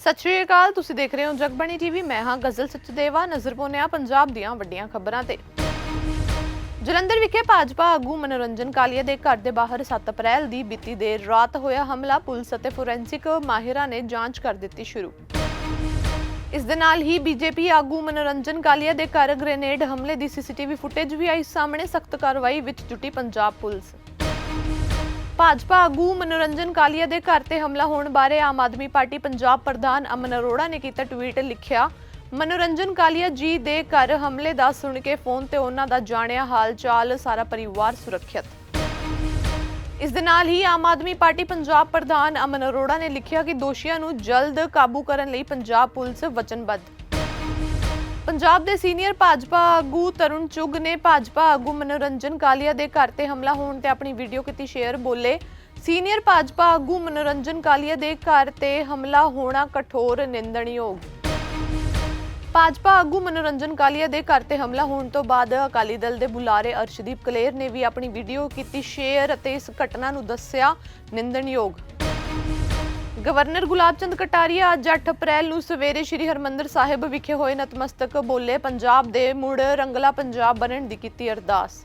ਸਤਿ ਸ਼੍ਰੀ ਅਕਾਲ, ਤੁਸੀਂ ਦੇਖ ਰਹੇ ਹੋ ਜਗਬਾਣੀ ਟੀਵੀ ਮੈਂ ਹਾਂ ਗਜ਼ਲ ਸਚਦੇਵਾ, ਨਜ਼ਰ ਪਾਉਂਦੇ ਹਾਂ ਪੰਜਾਬ ਦੀਆਂ ਵੱਡੀਆਂ ਖਬਰਾਂ ਤੇ। ਜਲੰਧਰ ਵਿਖੇ ਭਾਜਪਾ ਆਗੂ ਮਨੋਰੰਜਨ ਕਾਲੀਆ ਦੇ ਘਰ ਦੇ ਬਾਹਰ 7 ਅਪ੍ਰੈਲ ਦੀ ਬੀਤੀ ਦੇਰ ਰਾਤ ਹੋਇਆ ਹਮਲਾ, ਪੁਲਿਸ ਅਤੇ ਫੋਰੈਂਸਿਕ ਮਾਹਿਰਾਂ ਨੇ ਜਾਂਚ ਕਰ ਦਿੱਤੀ ਸ਼ੁਰੂ। ਇਸ ਦੇ ਨਾਲ ਹੀ ਬੀਜੇਪੀ ਆਗੂ ਮਨੋਰੰਜਨ ਕਾਲੀਆ ਦੇ ਘਰ ਗ੍ਰੇਨੇਡ ਹਮਲੇ ਦੀ ਸੀਸੀਟੀਵੀ ਫੁਟੇਜ ਵੀ ਆਈ ਸਾਹਮਣੇ, ਸਖਤ ਕਾਰਵਾਈ ਵਿੱਚ ਜੁਟੀ ਪੰਜਾਬ ਪੁਲਿਸ। ਭਾਜਪਾ ਆਗੂ ਮਨੋਰੰਜਨ ਕਾਲੀਆ ਦੇ ਘਰ ਤੇ ਹਮਲਾ ਹੋਣ ਬਾਰੇ ਆਮ ਆਦਮੀ ਪਾਰਟੀ ਪੰਜਾਬ ਪ੍ਰਧਾਨ ਅਮਨ ਅਰੋੜਾ ਨੇ ਕੀਤਾ ਟਵੀਟ ਲਿਖਿਆ, ਮਨੋਰੰਜਨ ਕਾਲੀਆ ਜੀ ਦੇ ਘਰ ਹਮਲੇ ਦਾ ਸੁਣ ਕੇ ਫੋਨ ਤੇ ਉਹਨਾਂ ਦਾ ਜਾਣਿਆ ਹਾਲ ਚਾਲ ਸਾਰਾ ਪਰਿਵਾਰ ਸੁਰੱਖਿਅਤ। ਇਸ ਦੇ ਨਾਲ ਹੀ ਆਮ ਆਦਮੀ ਪਾਰਟੀ ਪੰਜਾਬ ਪ੍ਰਧਾਨ ਅਮਨ ਅਰੋੜਾ ਨੇ ਲਿਖਿਆ ਕਿ ਦੋਸ਼ੀਆਂ ਨੂੰ ਜਲਦ ਕਾਬੂ ਕਰਨ ਲਈ ਪੰਜਾਬ ਪੁਲਿਸ ਵਚਨਬੱਧ। ਪੰਜਾਬ ਦੇ ਸੀਨੀਅਰ ਭਾਜਪਾ ਆਗੂ ਤਰੁਣ ਚੁੱਗ ਨੇ ਭਾਜਪਾ ਆਗੂ ਮਨੋਰੰਜਨ ਕਾਲੀਆ ਦੇ ਘਰ ਤੇ ਹਮਲਾ ਹੋਣ ਤੇ ਆਪਣੀ ਵੀਡੀਓ ਕੀਤੀ ਸ਼ੇਅਰ ਬੋਲੇ। ਸੀਨੀਅਰ ਭਾਜਪਾ ਆਗੂ ਮਨੋਰੰਜਨ ਕਾਲੀਆ ਦੇ ਘਰ ਤੇ ਹਮਲਾ ਹੋਣਾ ਕਠੋਰ ਨਿੰਦਣਯੋਗ। ਭਾਜਪਾ ਆਗੂ ਮਨੋਰੰਜਨ ਕਾਲੀਆ ਦੇ ਘਰ ਤੇ ਹਮਲਾ ਹੋਣ ਤੋਂ ਬਾਅਦ ਅਕਾਲੀ ਦਲ ਦੇ ਬੁਲਾਰੇ ਅਰਸ਼ਦੀਪ ਕਲੇਰ ਨੇ ਵੀ ਆਪਣੀ ਵੀਡੀਓ ਕੀਤੀ ਸ਼ੇਅਰ ਅਤੇ ਇਸ ਘਟਨਾ ਨੂੰ ਦੱਸਿਆ ਨਿੰਦਣਯੋਗ। ਗਵਰਨਰ ਗੁਲਾਬ ਚੰਦ ਕਟਾਰੀਆ ਅੱਜ 8 ਅਪ੍ਰੈਲ ਨੂੰ ਸਵੇਰੇ ਸ੍ਰੀ ਹਰਮੰਦਰ ਸਾਹਿਬ ਵਿਖੇ ਹੋਏ ਨਤਮਸਤਕ ਬੋਲੇ ਪੰਜਾਬ ਦੇ ਮੁੜ ਰੰਗਲਾ ਪੰਜਾਬ ਬਣਨ ਦੀ ਕੀਤੀ ਅਰਦਾਸ।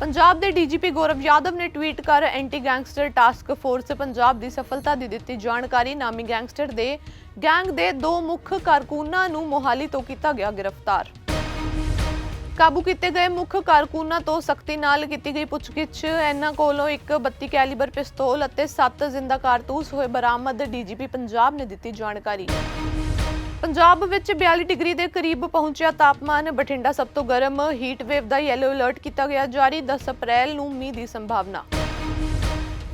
ਪੰਜਾਬ ਦੇ ਡੀਜੀਪੀ ਗੌਰਵ ਯਾਦਵ ਨੇ ਟਵੀਟ ਕਰ anti gangster task force Punjab ਦੀ ਸਫਲਤਾ ਦੀ ਦਿੱਤੀ ਜਾਣਕਾਰੀ। ਨਾਮੀ ਗੈਂਗਸਟਰ ਦੇ ਗੈਂਗ ਦੇ ਦੋ ਮੁੱਖ ਕਾਰਕੁਨਾਂ ਨੂੰ ਮੋਹਾਲੀ ਤੋਂ ਕੀਤਾ ਗਿਆ ਗ੍ਰਿਫਤਾਰ। ਕਾਬੂ ਕੀਤੇ ਗਏ ਮੁੱਖ ਕਾਰਕੁਨਾਂ ਤੋਂ ਸਖਤੀ ਨਾਲ ਕੀਤੀ ਗਈ ਪੁੱਛਗਿੱਛ। ਇਹਨਾਂ ਕੋਲੋਂ ਇੱਕ 32 ਕੈਲੀਬਰ ਪਿਸਤੌਲ ਅਤੇ 7 ਜ਼ਿੰਦਾ ਕਾਰਤੂਸ ਹੋਏ ਬਰਾਮਦ ਡੀਜੀਪੀ ਪੰਜਾਬ ਨੇ ਦਿੱਤੀ ਜਾਣਕਾਰੀ। ਪੰਜਾਬ ਵਿੱਚ 42 ਡਿਗਰੀ ਦੇ ਕਰੀਬ ਪਹੁੰਚਿਆ ਤਾਪਮਾਨ। ਬਠਿੰਡਾ ਸਭ ਤੋਂ ਗਰਮ ਹੀਟ ਵੇਵ ਦਾ ਯੈਲੋ ਅਲਰਟ ਕੀਤਾ ਗਿਆ। ਜਾਰੀ 10 ਅਪ੍ਰੈਲ ਨੂੰ ਮੀਂਹ ਦੀ ਸੰਭਾਵਨਾ।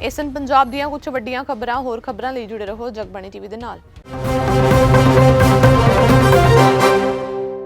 ਇਸਨ ਪੰਜਾਬ ਦੀਆਂ ਕੁਝ ਵੱਡੀਆਂ ਖਬਰਾਂ, ਹੋਰ ਖਬਰਾਂ ਲਈ ਜੁੜੇ ਰਹੋ ਜਗਬਾਣੀ ਟੀਵੀ ਦੇ ਨਾਲ।